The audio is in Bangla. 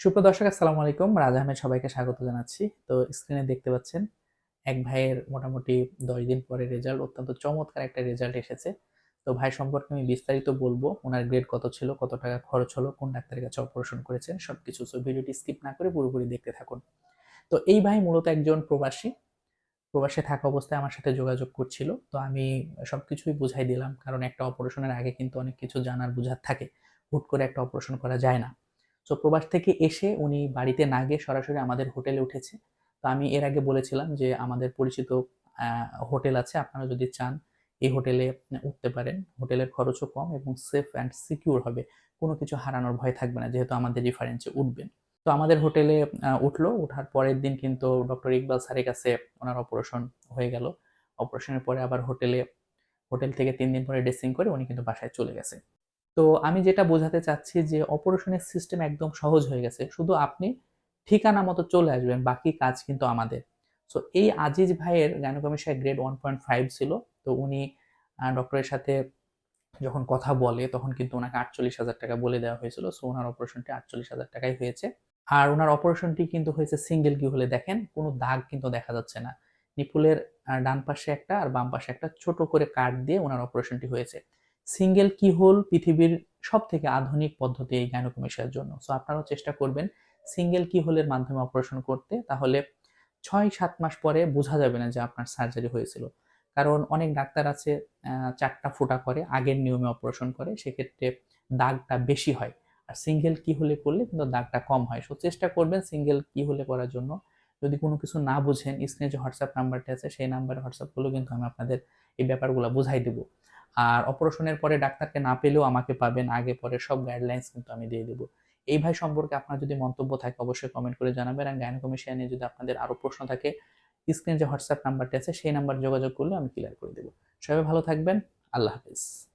সুপ্রিয় দর্শক, আসসালামু আলাইকুম। রাজ আহমেদ সবাইকে স্বাগত জানাচ্ছি। তো স্ক্রিনে দেখতে পাচ্ছেন, এক ভাইয়ের মোটামুটি দশ দিন পরে রেজাল্ট অত্যন্ত চমৎকার একটা রেজাল্ট এসেছে। তো ভাই সম্পর্কে আমি বিস্তারিত বলব, ওনার গ্রেড কত ছিল, কত টাকা খরচ হলো, কোন ডাক্তারের কাছে অপারেশন করেছেন, সবকিছু। সো ভিডিওটি স্কিপ না করে পুরোপুরি দেখতে থাকুন। তো এই ভাই মূলত একজন প্রবাসী, প্রবাসে থাকা অবস্থায় আমার সাথে যোগাযোগ করছিল। তো আমি সব কিছুই বুঝাই দিলাম, কারণ একটা অপারেশনের আগে কিন্তু অনেক কিছু জানার, বুঝার থাকে। হুট করে একটা অপারেশন করা যায় না। সো প্রবাস থেকে এসে উনি বাড়িতে না গিয়ে সরাসরি আমাদের হোটেলে উঠেছে। তো আমি এর আগে বলেছিলাম যে আমাদের পরিচিত হোটেল আছে, আপনারা যদি চান এই হোটেলে উঠতে পারেন। হোটেলের খরচও কম এবং সেফ অ্যান্ড সিকিউর হবে। কোনো কিছু হারানোর ভয় থাকবে না, যেহেতু আমাদের রিফারেন্সে উঠবেন। তো আমাদের হোটেলে উঠল ওঠার পরের দিন কিন্তু ডক্টর ইকবাল স্যারের কাছে ওনার অপারেশন হয়ে গেল। অপারেশনের পরে আবার হোটেলে, হোটেল থেকে তিন দিন পরে ড্রেসিং করে উনি কিন্তু বাসায় চলে গেছে। তো আমি যেটা বোঝাতে চাচ্ছি যে অপারেশনের সিস্টেম একদম সহজ হয়ে গেছে। শুধু আপনি ঠিকানা মতো চলে আসবেন, বাকি কাজ কিন্তু আমাদের। সো এই আজিজ ভাইয়ের gynaecomastia grade one point five ছিল। তো উনি ডক্টরের সাথে যখন কথা বলে, তখন কিন্তু ওনাকে আটচল্লিশ হাজার টাকা বলে দেওয়া হয়েছিল। সো ওনার অপারেশনটি আটচল্লিশ হাজার টাকাই হয়েছে। আর ওনার অপারেশনটি কিন্তু হয়েছে সিঙ্গেল কি হলে দেখেন, কোনো দাগ কিন্তু দেখা যাচ্ছে না। নিপুলের ডান পাশে একটা আর বাম পাশে একটা ছোট করে কাট দিয়ে ওনার অপারেশনটি হয়েছে। সিঙ্গেল কি হোল পৃথিবীর সব থেকে আধুনিক পদ্ধতি এই গাইনোকমেশিয়ার জন্য? সো আপনারাও চেষ্টা করবেন সিঙ্গেল কি হোলের মাধ্যমে অপারেশন করতে। তাহলে ছয় সাত মাস পরে বোঝা যাবে না যে আপনার সার্জারি হয়েছিল। কারণ অনেক ডাক্তার আছে চারটা ফোটা করে, আগের নিয়মে অপারেশন করে, সেক্ষেত্রে দাগটা বেশি হয়। আর সিঙ্গেল কি হলে করলে কিন্তু দাগটা কম হয়। সো চেষ্টা করবেন সিঙ্গেল কি হলে করার জন্য। যদি কোনো কিছু না বুঝেন, স্ক্রিনে যে হোয়াটসঅ্যাপ নাম্বারটা আছে, সেই নাম্বারে হোয়াটসঅ্যাপ করলেও কিন্তু আমি আপনাদের এই ব্যাপারগুলো বুঝাই দেবো। আর অপারেশনের পরে ডাক্তারকে না পেলেও আমাকে পাবেন, আগে পরে সব গাইডলাইন্স কিন্তু আমি দিয়ে দেবো। এই ভাই সম্পর্কে আপনার যদি মন্তব্য থাকে অবশ্যই কমেন্ট করে জানাবেন আর গাইনোকমিশিয়া নিয়ে যদি আপনাদের আরও প্রশ্ন থাকে স্ক্রিনে যে হোয়াটসঅ্যাপ নাম্বারটি আছে, সেই নাম্বার যোগাযোগ করলে আমি ক্লিয়ার করে দেবো। সবাই ভালো থাকবেন, আল্লাহ হাফিজ।